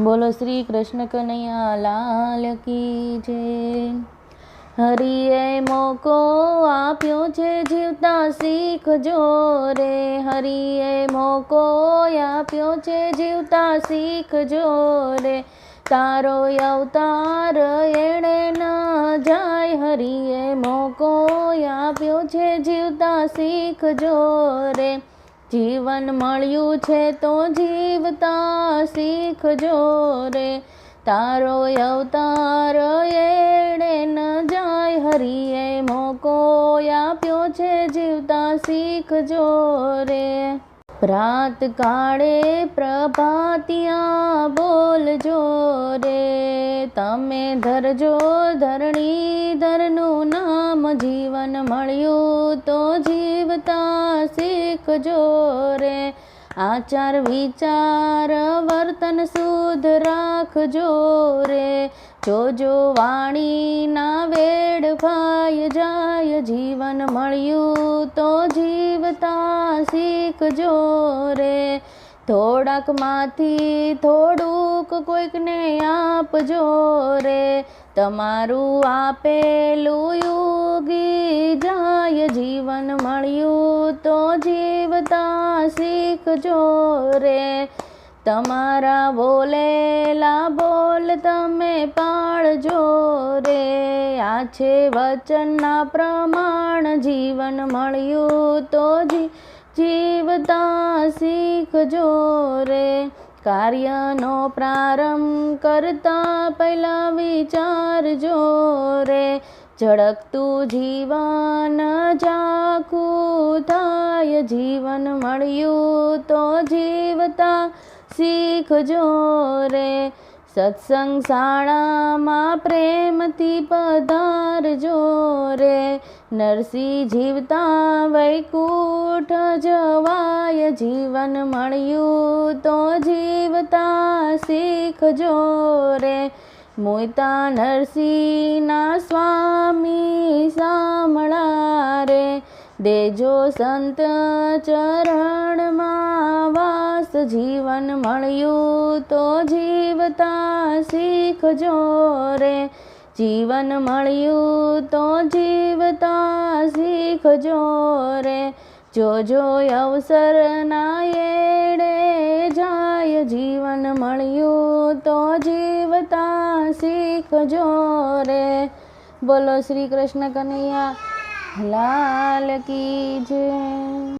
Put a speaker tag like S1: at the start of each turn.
S1: બોલો શ્રી કૃષ્ણ કનૈયા, લાલ કી જય. હરિએ મોકો આપ્યો છે જીવતા શીખજો રે. હરિએ મોકો આપ્યો છે જીવતા શીખજો રે. તારો અવતાર એણે ન જાય. હરિએ મોકો આપ્યો છે જીવતા શીખજો રે. જીવન મળ્યું છે તો જીવતા શીખજો રે. તારો અવતાર એડે ન જાય, હરિએ મોકો આપ્યો છે જીવતા શીખજો રે. પ્રાત કાળે પ્રભાતિયા બોલજો રે. તમે ધરજો ધરણીધરનું નામ જીવન મળ્યું તો જીવતા શીખજો રે. આચાર, વિચાર, વર્તન શુદ્ધ રાખજો રે. જોજો વાણીના વેડફાય જાય જીવન મળ્યું તો જીવતા શીખજો રે. થોડાકમાંથી થોડુંક કોઈકને આપજો રે. તમારું આપેલું યોગી જાય, જીવન મળ્યું તો જીવતા શીખજો રે. તમારા બોલેલા બોલ તમે પાળજો રે. આ છે વચનના પ્રમાણ, જીવન મળ્યું તો જીવતા શીખજો રે. કાર્યનો પ્રારંભ કરતા પહેલા વિચારજો રે. ઝળકતું જીવન જાખું થાય, જીવન મળ્યું તો જીવતા શીખજો રે. સત્સંગ શાળામાં પ્રેમથી પધારજો રે. નરસિંહ જીવતા વૈકુંઠ જવાય જીવન મળ્યું તો જીવતા શીખજો રે. મોતા નરસિંહના સ્વામી સામળા રે. દેજો સંત ચરણમાં વાસ જીવન મળ્યું તો જીવતા શીખજો રે. જીવન મળ્યું તો જીવતા શીખજો રે. જોજો અવસર ના એડે જાય જીવન મળ્યું તો જીવતા શીખજો રે. બોલો શ્રી કૃષ્ણ કનૈયા, લાલ કી જય.